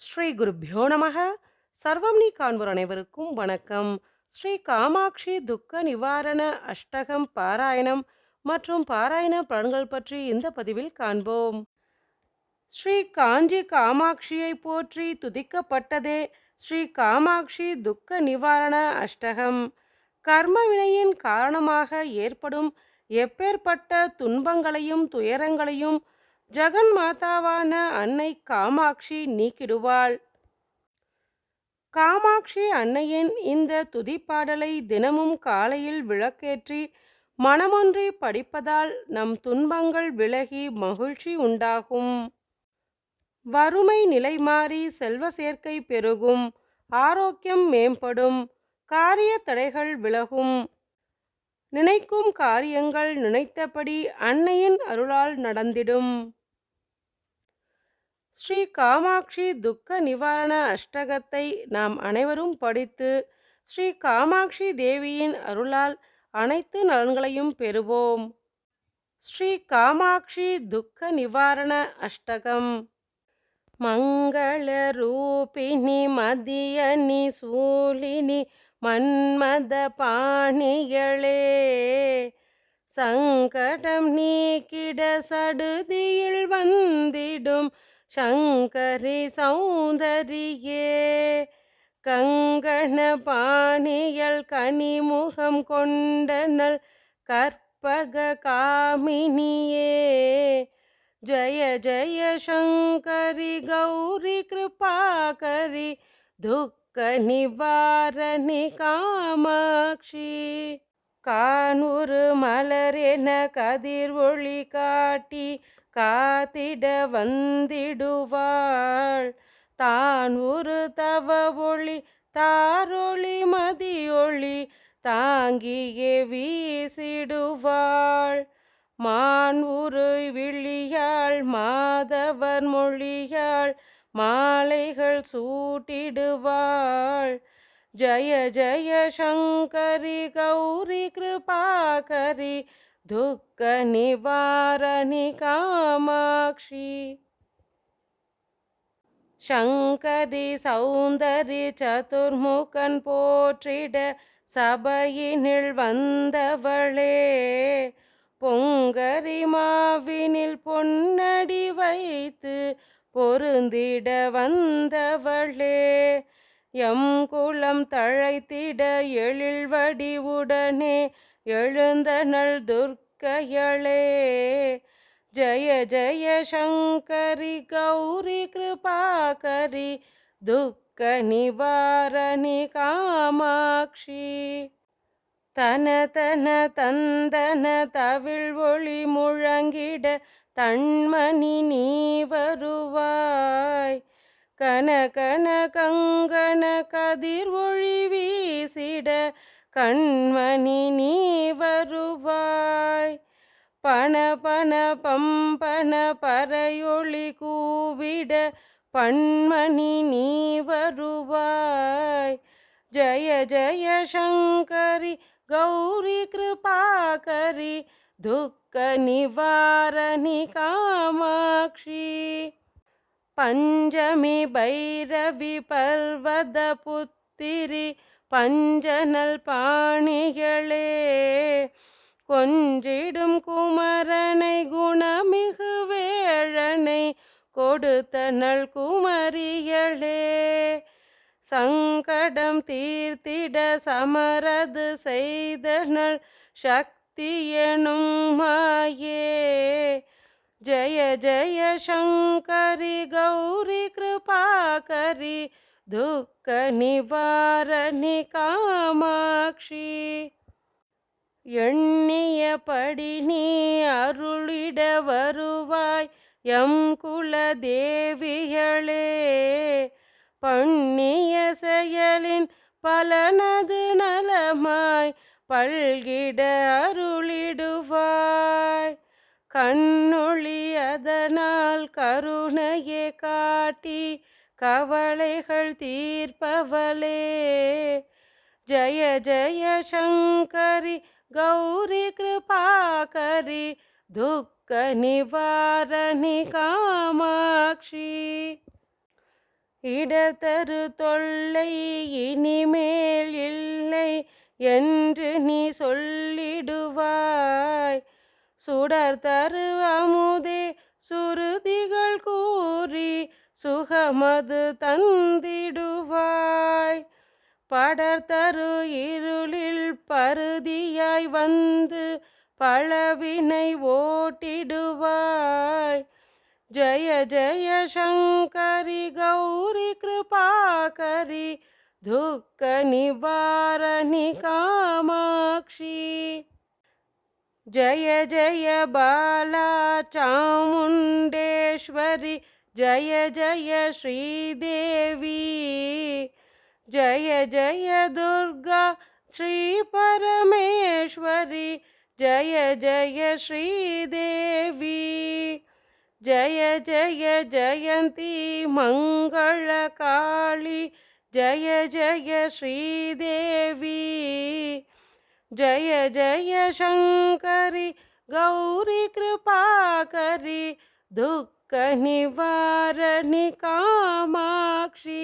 ஸ்ரீ குருப்பியோ நமக. சர்வம் நீ காண்போர் அனைவருக்கும் வணக்கம். ஸ்ரீ காமாட்சி துக்க நிவாரண அஷ்டகம் பாராயணம் மற்றும் பாராயண பலன்கள் பற்றி இந்த பதிவில் காண்போம். ஸ்ரீ காஞ்சி காமாட்சியை போற்றி துதிக்கப்பட்டதே ஸ்ரீ காமாட்சி துக்க நிவாரண அஷ்டகம். கர்ம வினையின் காரணமாக ஏற்படும் எப்பேற்பட்ட துன்பங்களையும் துயரங்களையும் ஜெகன் மாதாவான அன்னை காமாட்சி நீக்கிடுவாள். காமாட்சி அன்னையின் இந்த துதிப்பாடலை தினமும் காலையில் விளக்கேற்றி மனமொன்றி படிப்பதால் நம் துன்பங்கள் விலகி மகிழ்ச்சி உண்டாகும். வறுமை நிலை மாறி செல்வ சேர்க்கை பெருகும். ஆரோக்கியம் மேம்படும். காரிய தடைகள் விலகும். நினைக்கும் காரியங்கள் நினைத்தபடி அன்னையின் அருளால் நடந்திடும். ஸ்ரீ காமாட்சி துக்க நிவாரண அஷ்டகத்தை நாம் அனைவரும் படித்து ஸ்ரீ காமாட்சி தேவியின் அருளால் அனைத்து நலன்களையும் பெறுவோம். ஸ்ரீ காமாட்சி துக்க நிவாரண அஷ்டகம். மங்கள ரூபிணி மதியனி சூலினி மன்மத பாணிகளே. சங்கடம் நீக்கிட சடுதியில் வந்திடும். சங்கரி சௌந்தரியே கங்கண பாணியல் கனிமுகம் கொண்டனள் கற்பக காமினியே. ஜய ஜய சங்கரி கௌரி கிருபாகரி துக்க நிவாரணி காமாட்சி. கானூறு மலரென கதிர் ஒளி காட்டி காத்திட வந்திடுவாள் தான் ஒரு தவ ஒளி தாரொளி மதியொளி தாங்கியே வீசிடுவாள். மான் உரு விழியாள் மாதவர் மொழியாள் மாலைகள் சூட்டிடுவாள். ஜய ஜய சங்கரி கௌரி கிருபாகரி துக்க நிவாரணி காமாட்சி. சங்கரி சௌந்தரி சதுர்முகன் போற்றிட சபையினில் வந்தவளே. பொங்கரி மாவினில் பொன்னடி வைத்து பொருந்திட வந்தவளே. எம் குளம் தழைத்திட எழில் வடிவுடனே எழுந்தனள் துர்க்கையளே. ஜய ஜய சங்கரி கௌரி கிருபாகரி துக்க நிவாரணி காமாட்சி. தன தன தந்தன தவிழ் ஒளி முழங்கிட தன்மணி நீ வருவாய் கன கன கங்கண கதிர் ஒளி வீசிட கண்மணி நீ வருவாய். பண பண பம்பன பறையொளி கூவிட பண்மணி நீ வருவாய். ஜய ஜய சங்கரி கௌரி கிருபாகரி துக்க நிவாரணி காமாட்சி. பஞ்சமி பைரவி பர்வத புத்திரி பஞ்சனல் பாணிகளே கொஞ்சிடும் குமரனை குணமிகு வேழனை கொடுத்தனள் குமரியளே சங்கடம் தீர்த்திட சமரது செய்தனள் சக்தி எனும் மாயே. ஜய ஜய சங்கரி கௌரி கிருபாகரி துக் நிவாரணி காமாட்சி எண்ணியபடி நீ அருளிட வருவாய் எம் குல தேவிகளே. பண்ணிய செயலின் பலனது நலமாய் பல்கிட அருளிடுவாய். கண்ணொளி அதனால் கருணையே காட்டி கவலைகள் தீர்ப்பவளே. ஜய ஜய சங்கரி கௌரி கிருபாகரி துக்க நிவாரணி காமாட்சி. இடத்தரு தொல்லை இனிமேல் இல்லை என்று நீ சொல்லிடுவாய். சுடர் தரு அமுதே சுருதிகள் கூறி சுகமது தந்திடுவாய். படர்தரு இருளில் பருதியாய் வந்து பழவினை ஓட்டிடுவாய். ஜய ஜய சங்கரி கௌரி கிருபாகரி துக்க நிவாரணி காமாட்சி. ஜய ஜய பாலா சாமுண்டேஸ்வரி जय जय श्रीदेवी जय जय दुर्गा श्रीपरमेश्वरि जय जय श्रीदेवी जय जय जयन्ती मङ्गलकाळी जय जय श्रीदेवी जय जय शङ्करि गौरी कृपाकरि दुःखनिवारणि कामाक्षी